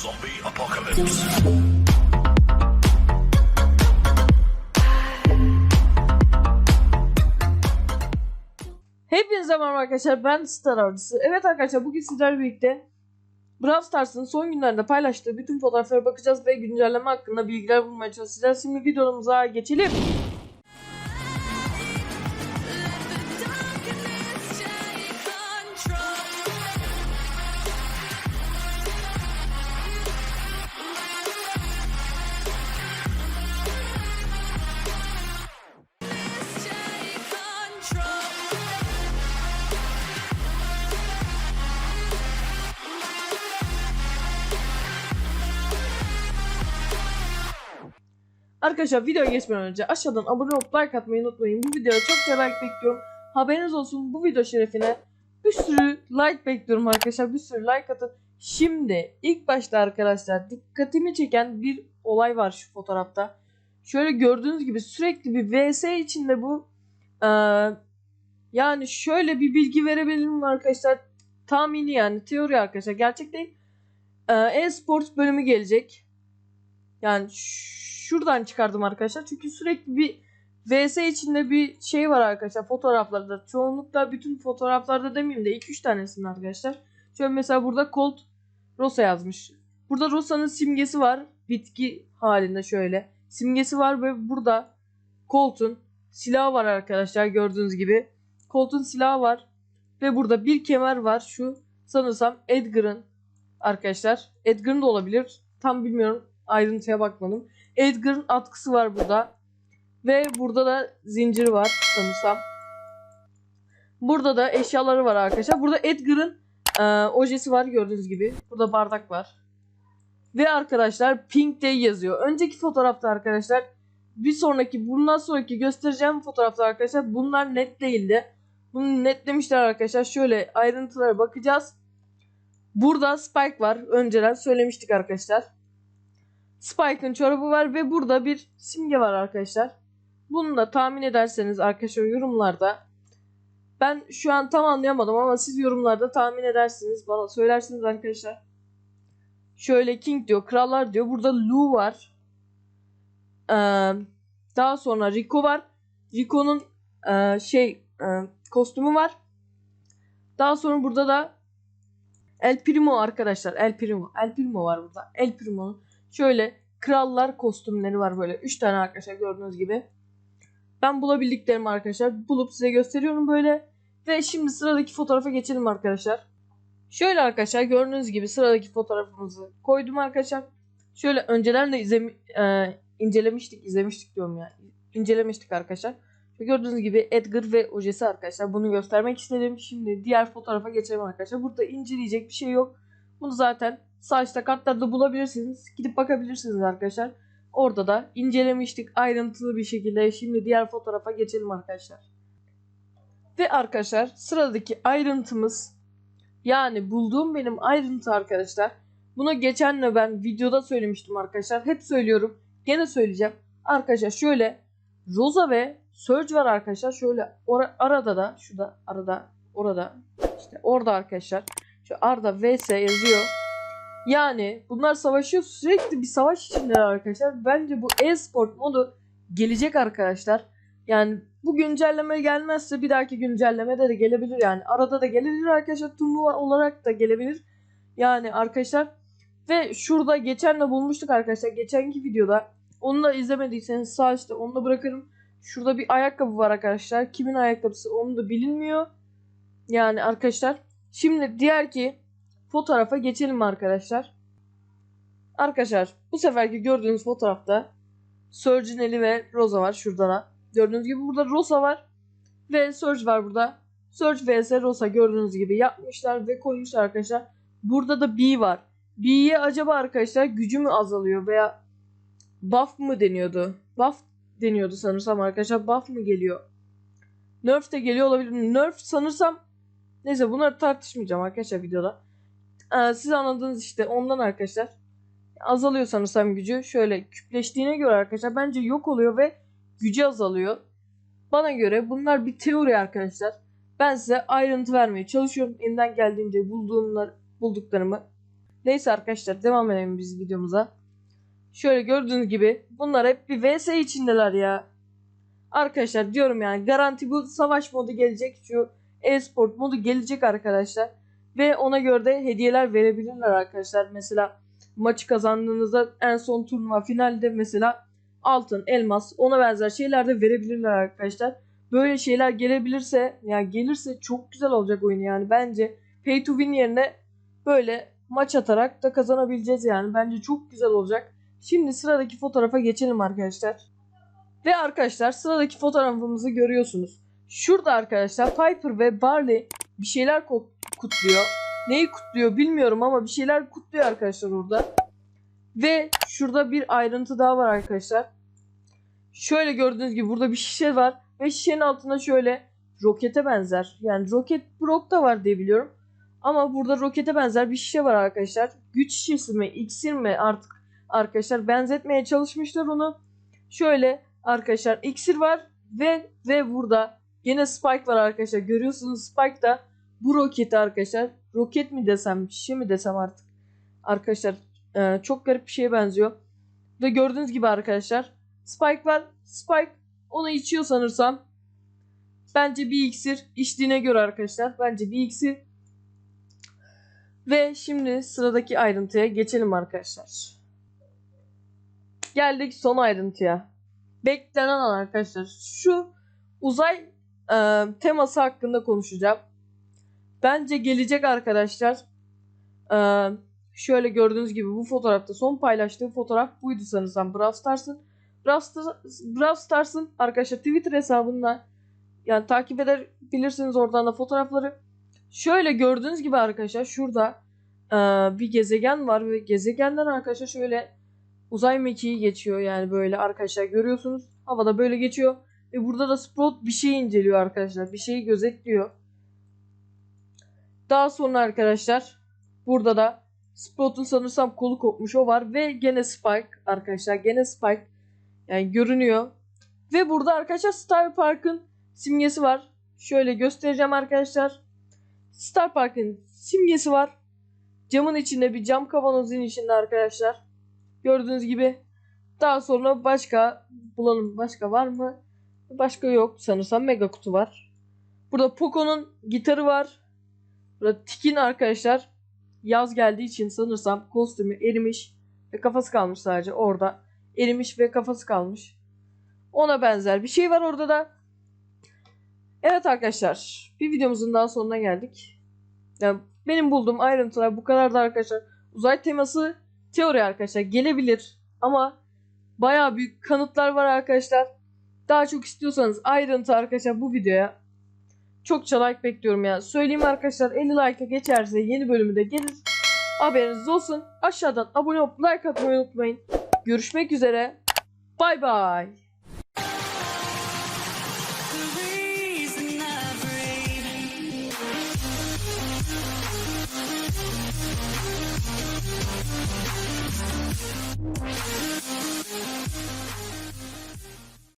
Zombie apocalypse. Hepinize merhaba arkadaşlar ben Star Avcısı. Evet arkadaşlar bugün sizlerle birlikte Brawl Stars'ın son günlerde paylaştığı bütün fotoğraflara bakacağız ve güncelleme hakkında bilgiler bulmaya çalışacağız. Şimdi videomuza geçelim. Arkadaşlar videoya geçmeden önce aşağıdan abone olup like atmayı unutmayın. Bu videoya çok like bekliyorum. Haberiniz olsun bu video şerefine bir sürü like bekliyorum arkadaşlar. Bir sürü like atın. Şimdi ilk başta arkadaşlar dikkatimi çeken bir olay var şu fotoğrafta. Şöyle gördüğünüz gibi sürekli bir VS içinde bu. Ee, yani şöyle bir bilgi verebilirim arkadaşlar. Tahmini yani teori arkadaşlar. Gerçek değil. Ee, E-sports bölümü gelecek. Yani şuradan çıkardım arkadaşlar. Çünkü sürekli bir VS içinde bir şey var arkadaşlar fotoğraflarda. Çoğunlukla bütün fotoğraflarda demeyeyim de 2-3 tanesinde arkadaşlar. Şöyle mesela burada Colt Rosa yazmış. Burada Rosa'nın simgesi var. Bitki halinde şöyle. Simgesi var ve burada Colt'un silahı var arkadaşlar gördüğünüz gibi. Colt'un silahı var. Ve burada bir kemer var. Şu sanırsam Edgar'ın arkadaşlar. Edgar'ın da olabilir. Tam bilmiyorum. Ayrıntıya bakmadım. Edgar'ın atkısı var burada. Ve burada da zincir var sanırsam. Burada da eşyaları var arkadaşlar. Burada Edgar'ın e, ojesi var gördüğünüz gibi. Burada bardak var. Ve arkadaşlar Pink Day yazıyor. Önceki fotoğrafta arkadaşlar bir sonraki bundan sonraki göstereceğim fotoğrafta arkadaşlar bunlar net değildi. Bunu netlemişler arkadaşlar. Şöyle ayrıntılara bakacağız. Burada Spike var. Önceden söylemiştik arkadaşlar. Spike'ın çorabı var ve burada bir simge var arkadaşlar. Bunu da tahmin ederseniz arkadaşlar yorumlarda ben şu an tam anlayamadım ama siz yorumlarda tahmin edersiniz. Bana söylersiniz arkadaşlar. Şöyle King diyor. Krallar diyor. Burada Lou var. Ee, daha sonra Rico var. Rico'nun e, şey e, kostümü var. Daha sonra burada da El Primo arkadaşlar. El Primo. El Primo var burada. El Primo'nun şöyle krallar kostümleri var böyle. 3 tane arkadaşlar gördüğünüz gibi. Ben bulabildiklerimi arkadaşlar bulup size gösteriyorum böyle. Ve şimdi sıradaki fotoğrafa geçelim arkadaşlar. Şöyle arkadaşlar gördüğünüz gibi sıradaki fotoğrafımızı koydum arkadaşlar. Şöyle önceden de izlemi, e, incelemiştik, izlemiştik diyorum ya. İncelemiştik arkadaşlar. Gördüğünüz gibi Edgar ve ojesi arkadaşlar. Bunu göstermek istedim. Şimdi diğer fotoğrafa geçelim arkadaşlar. Burada inceleyecek bir şey yok. Bunu zaten sağ üstte kartlarda bulabilirsiniz. Gidip bakabilirsiniz arkadaşlar. Orada da incelemiştik ayrıntılı bir şekilde. Şimdi diğer fotoğrafa geçelim arkadaşlar. Ve arkadaşlar sıradaki ayrıntımız yani bulduğum benim ayrıntı arkadaşlar. Bunu geçenle ben videoda söylemiştim arkadaşlar. Hep söylüyorum. Gene söyleyeceğim. Arkadaşlar şöyle Rosa ve Surge var arkadaşlar. Şöyle ora- arada da şurada arada orada işte orada arkadaşlar. Şu Arda vs yazıyor. Yani bunlar savaşıyor. Sürekli bir savaş içindeler arkadaşlar. Bence bu e-sport modu gelecek arkadaşlar. Yani bu güncelleme gelmezse bir dahaki güncellemede de gelebilir yani. Arada da gelebilir arkadaşlar. Turnuva olarak da gelebilir. Yani arkadaşlar ve şurada geçen de bulmuştuk arkadaşlar. Geçenki videoda. Onu da izlemediyseniz sağ üstte onu da bırakırım. Şurada bir ayakkabı var arkadaşlar. Kimin ayakkabısı onu da bilinmiyor. Yani arkadaşlar. Şimdi diğer ki fotoğrafa geçelim arkadaşlar. Arkadaşlar bu seferki gördüğünüz fotoğrafta Surge'in eli ve Rosa var şurada da. Gördüğünüz gibi burada Rosa var ve Surge var burada. Surge vs Rosa gördüğünüz gibi yapmışlar ve koymuşlar arkadaşlar. Burada da B var. B'ye acaba arkadaşlar gücü mü azalıyor veya buff mı deniyordu? Buff deniyordu sanırsam arkadaşlar. Buff mı geliyor? Nerf de geliyor olabilir. Nerf sanırsam neyse bunları tartışmayacağım arkadaşlar videoda. Ee, siz anladınız işte ondan arkadaşlar. Azalıyor sanırsam gücü. Şöyle küpleştiğine göre arkadaşlar bence yok oluyor ve gücü azalıyor. Bana göre bunlar bir teori arkadaşlar. Ben size ayrıntı vermeye çalışıyorum. Elimden geldiğince bulduğumlar, bulduklarımı Neyse arkadaşlar devam edelim biz videomuza. Şöyle gördüğünüz gibi bunlar hep bir vs içindeler ya. Arkadaşlar diyorum yani garanti bu savaş modu gelecek. Şu e-sport modu gelecek arkadaşlar. Ve ona göre de hediyeler verebilirler arkadaşlar. Mesela maçı kazandığınızda en son turnuva finalde mesela altın, elmas ona benzer şeyler de verebilirler arkadaşlar. Böyle şeyler gelebilirse yani gelirse çok güzel olacak oyun yani bence pay to win yerine böyle maç atarak da kazanabileceğiz yani bence çok güzel olacak. Şimdi sıradaki fotoğrafa geçelim arkadaşlar. Ve arkadaşlar sıradaki fotoğrafımızı görüyorsunuz. Şurada arkadaşlar Piper ve Barley bir şeyler kutluyor. Neyi kutluyor bilmiyorum ama bir şeyler kutluyor arkadaşlar orada. Ve şurada bir ayrıntı daha var arkadaşlar. Şöyle gördüğünüz gibi burada bir şişe var. Ve şişenin altında şöyle rokete benzer. Yani roket Brock da var diye biliyorum. Ama burada rokete benzer bir şişe var arkadaşlar. Güç şişesi mi, iksir mi artık arkadaşlar benzetmeye çalışmışlar onu. Şöyle arkadaşlar iksir var ve ve burada yine Spike var arkadaşlar. Görüyorsunuz Spike da bu roketi arkadaşlar. Roket mi desem, şişe mi desem artık. Arkadaşlar e, çok garip bir şeye benziyor. Ve gördüğünüz gibi arkadaşlar Spike var. Spike onu içiyor sanırsam. Bence bir iksir. içtiğine göre arkadaşlar. Bence bir iksir. Ve şimdi sıradaki ayrıntıya geçelim arkadaşlar. Geldik son ayrıntıya. Beklenen arkadaşlar. Şu uzay e, teması hakkında konuşacağım. Bence gelecek arkadaşlar. E, şöyle gördüğünüz gibi bu fotoğrafta son paylaştığı fotoğraf buydu sanırsam Brawl Stars'ın. Brawl, Stars- Brawl Stars'ın arkadaşlar Twitter hesabından yani takip edebilirsiniz oradan da fotoğrafları. Şöyle gördüğünüz gibi arkadaşlar şurada e, bir gezegen var ve gezegenden arkadaşlar şöyle uzay mekiği geçiyor yani böyle arkadaşlar görüyorsunuz. Havada böyle geçiyor. Ve burada da Sprout bir şey inceliyor arkadaşlar. Bir şeyi gözetliyor. Daha sonra arkadaşlar burada da Sprout'un sanırsam kolu kopmuş o var. Ve gene Spike arkadaşlar. Gene Spike. Yani görünüyor. Ve burada arkadaşlar Star Park'ın simgesi var. Şöyle göstereceğim arkadaşlar. Star Park'ın simgesi var. Camın içinde bir cam kavanozun içinde arkadaşlar. Gördüğünüz gibi. Daha sonra başka bulalım. Başka var mı? Başka yok. Sanırsam mega kutu var. Burada Poco'nun gitarı var. Burada Tik'in arkadaşlar yaz geldiği için sanırsam kostümü erimiş ve kafası kalmış sadece orada. Erimiş ve kafası kalmış. Ona benzer bir şey var orada da. Evet arkadaşlar. Bir videomuzun daha sonuna geldik. Yani benim bulduğum ayrıntılar bu kadar da arkadaşlar. Uzay teması teori arkadaşlar gelebilir ama bayağı büyük kanıtlar var arkadaşlar. Daha çok istiyorsanız ayrıntı arkadaşlar bu videoya Çokça like bekliyorum ya. Söyleyeyim arkadaşlar 50 like'a geçerse yeni bölümü de gelir. Haberiniz olsun. Aşağıdan abone olup like atmayı unutmayın. Görüşmek üzere. Bay bay.